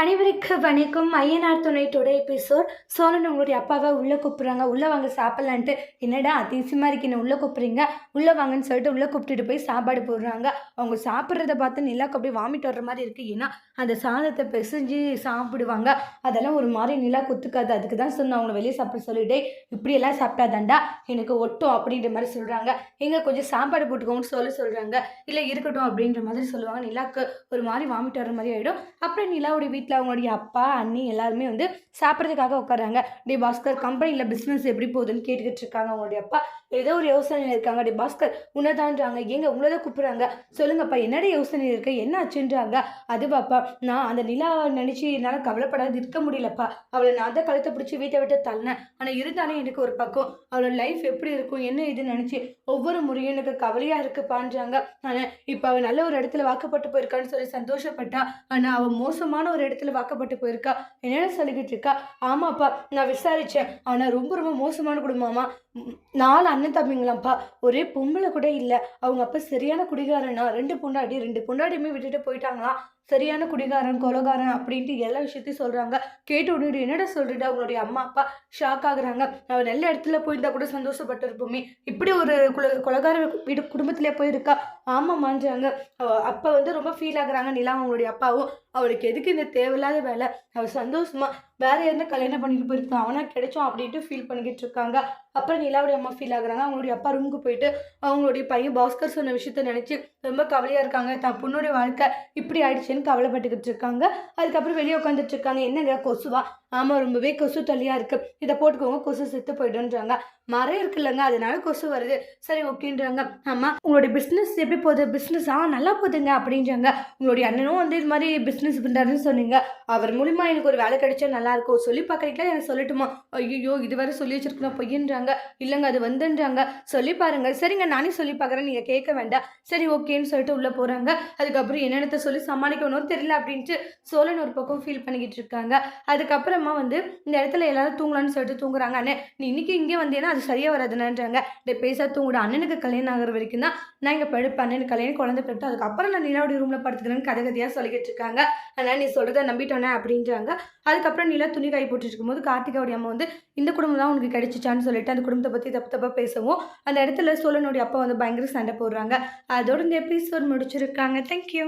அனைவருக்கு வணக்கம். ஐயனார் துணை டுடே எபிசோட். சோழன் உங்களுடைய அப்பாவை உள்ளே கூப்பிட்றாங்க. உள்ளே வாங்க சாப்பிட்லான்ட்டு. என்னடா அதிசயமாக இருக்கு. என்ன உள்ளே கூப்பிட்றீங்க? உள்ளே வாங்கன்னு சொல்லிட்டு உள்ளே கூப்பிட்டுட்டு போய் சாப்பாடு போடுறாங்க. அவங்க சாப்பிட்றத பார்த்து நிலாக்கு அப்படியே வாமிட் வர்ற மாதிரி இருக்குது ஏன்னா அந்த சாதத்தை பிசைஞ்சு சாப்பிடுவாங்க. அதெல்லாம் ஒரு மாதிரி நிலா குத்துக்காது. அதுக்கு தான் சொன்னோம் அவங்கள வெளியே சாப்பிட சொல்லிட்டே இப்படியெல்லாம் சாப்பிட்டாதாண்டா எனக்கு ஒட்டும் அப்படின்ற மாதிரி சொல்கிறாங்க எங்கே கொஞ்சம் சாப்பாடு போட்டுக்கோங்கன்னு சொல்ல சொல்கிறாங்க இல்லை இருக்கட்டும் அப்படின்ற மாதிரி சொல்லுவாங்க. நிலாக்கு ஒரு மாதிரி வாமிட் வர மாதிரி ஆகிடும் அப்புறம் நிலாவுடைய வீட்டில் அவங்களுடைய அப்பா அண்ணி எல்லாருமே வந்து சாப்பிட்றதுக்காக உட்காராங்க டே பாஸ்கர் கம்பெனியில் பிஸ்னஸ் எப்படி போகுதுன்னு கேட்டுக்கிட்டு இருக்காங்க அவங்களுடைய அப்பா. ஏதோ ஒரு யோசனையில் இருக்காங்க. டே பாஸ்கர் உன்னதான்றாங்க. ஏங்க உங்களை தான் கூப்பிட்றாங்க? சொல்லுங்கப்பா என்னடைய யோசனை இருக்கு? என்ன ஆச்சுன்றாங்க? அது பாப்பா நான் அந்த நிலாவை நினச்சி என்னால் கவலைப்படாது இருக்க முடியலப்பா. அவளை நான் தான் கழுத்தை பிடிச்சி வீட்டை விட்டு தள்ளினேன். ஆனால் இருந்தாலும் எனக்கு ஒரு பக்கம் அவளோட லைஃப் எப்படி இருக்கும்? என்ன இது நினச்சி ஒவ்வொரு முறையும் எனக்கு கவலையாக இருக்குப்பான்றாங்க. ஆனால் இப்போ அவள் நல்ல ஒரு இடத்துல வாக்கப்பட்டு போயிருக்கான்னு சொல்லி சந்தோஷப்பட்டா. ஆனால் அவள் மோசமான ஒரு இடத்துல வாக்கப்பட்டு போயிருக்கா? என்னென்ன சொல்லிக்கிட்டு இருக்கா? ஆமாப்பா நான் விசாரித்தேன் ஆனால் ரொம்ப ரொம்ப மோசமான குடும்பமா நாலு அண்ணன் தம்பிங்களாம்ப்பா. ஒரே பொம்பளை கூட இல்லை. அவங்க அப்பா சரியான குடிகாரனா. ரெண்டு பொண்டாடி ரெண்டு பொண்டாடியுமே விட்டுட்டு போயிட்டாங்களாம் சரியான குடிகாரன் கொலகாரன் அப்படின்ட்டு எல்லா விஷயத்தையும் சொல்கிறாங்க கேட்டு உடனே என்னடா சொல்லிட்டு அவங்களுடைய அம்மா அப்பா ஷாக் ஆகுறாங்க. அவள் நல்ல இடத்துல போயிருந்தா கூட சந்தோஷப்பட்டு இருப்போமே இப்படி ஒரு குல கொலகார வீடு குடும்பத்திலே போயிருக்கா? ஆமாம் மாஞ்சாங்க அப்பா வந்து ரொம்ப ஃபீல் ஆகுறாங்க நிலா அவங்களுடைய அப்பாவும். அவளுக்கு எதுக்கு இந்த தேவையில்லாத வேலை? அவள் சந்தோஷமாக வேற யாருன்னா கல்யாணம் பண்ணிட்டு போயிருக்கான் அவனா கிடைச்சோம் அப்படின்ட்டு ஃபீல் பண்ணிக்கிட்டு இருக்காங்க. அப்புறம் நிலாவுடைய அம்மா ஃபீல் ஆகுறாங்க. அவங்களுடைய அப்பா ரூமுக்கு போயிட்டு அவங்களுடைய பையன் பாஸ்கர் சொன்ன விஷயத்த நினச்சி ரொம்ப கவலையாக இருக்காங்க. தான் பொண்ணுடைய வாழ்க்கை இப்படி ஆயிடுச்சுன்னு கவலைப்பட்டுக்கிட்டு இருக்காங்க. அதுக்கப்புறம் வெளியே உட்காந்துட்டு இருக்காங்க. என்னங்க கொசுவா? ஆமாம் ரொம்பவே கொசு தள்ளியாக இருக்குது இதை போட்டுக்கோங்க கொசு செத்து போய்டுன்றாங்க மரம் இருக்குல்லங்க அதனால கொசு வருது. சரி ஓகேன்றாங்க. ஆமாம் உங்களுடைய பிஸ்னஸ் எப்படி போகுது? பிஸ்னஸ் நல்லா போகுதுங்க அப்படின்றாங்க. உங்களுடைய அண்ணனும் வந்து இது மாதிரி பிஸ்னஸ் பண்ணுறாருன்னு சொன்னீங்க. அவர் மூலிமா எனக்கு ஒரு வேலை கிடைச்சா நல்லாயிருக்கும் சொல்லி பார்க்குறீங்களா? எனக்கு சொல்லட்டுமா? ஐயோ இதுவரை சொல்லி வச்சிருக்கணும் பொய்யன்றாங்க. இல்லைங்க அது வந்துன்றாங்க. சொல்லி பாருங்க. சரிங்க நானே சொல்லி பார்க்குறேன். நீங்கள் கேட்க வேண்டாம். சரி ஓகேன்னு சொல்லிட்டு உள்ளே போகிறாங்க அதுக்கப்புறம் என்னென்னத்தை சொல்லி சமாளிக்கணும்னு தெரியல அப்படின்ட்டு சோழன் ஒரு பக்கம் ஃபீல் பண்ணிக்கிட்டு இருக்காங்க. அதுக்கப்புறம் வந்து இந்த இடத்துல எல்லாரும் தூங்கலாம்னு சொல்லிட்டு தூங்குறாங்க. அண்ணே நீ இன்னைக்கு இங்கே வந்தேன்னா அது சரியாக வராதுன்றாங்க டே பேசா தூங்குட. அண்ணனுக்கு கல்யாணம் ஆகிற வரைக்கும் தான் நான் இங்கே படுப்பேன். அண்ணனுக்கு கல்யாணம் குழந்தை பெற்று அதுக்கப்புறம் நான் நிலாவுடைய ரூமில் படுத்துக்கிறேன்னு கதை கதையாக சொல்லிக்கிட்டு இருக்காங்க. அதனால் நீ சொல்கிறத நம்பிட்டோன்னே அப்படின்றாங்க. அதுக்கப்புறம் நிலா துணி கை போட்டுட்டு இருக்கும்போது கார்த்திகாவுடைய அம்மா வந்து இந்த குடும்பம் தான் உனக்கு கிடைச்சிச்சான்னு சொல்லிட்டு அந்த குடும்பத்தை பற்றி தப்பு தப்பாக பேசவும் அந்த இடத்துல சோழனுடைய அப்பா வந்து பயங்கர சண்டை போடுறாங்க. அதோட இந்த எபிசோட் முடிச்சிருக்காங்க. தேங்க்யூ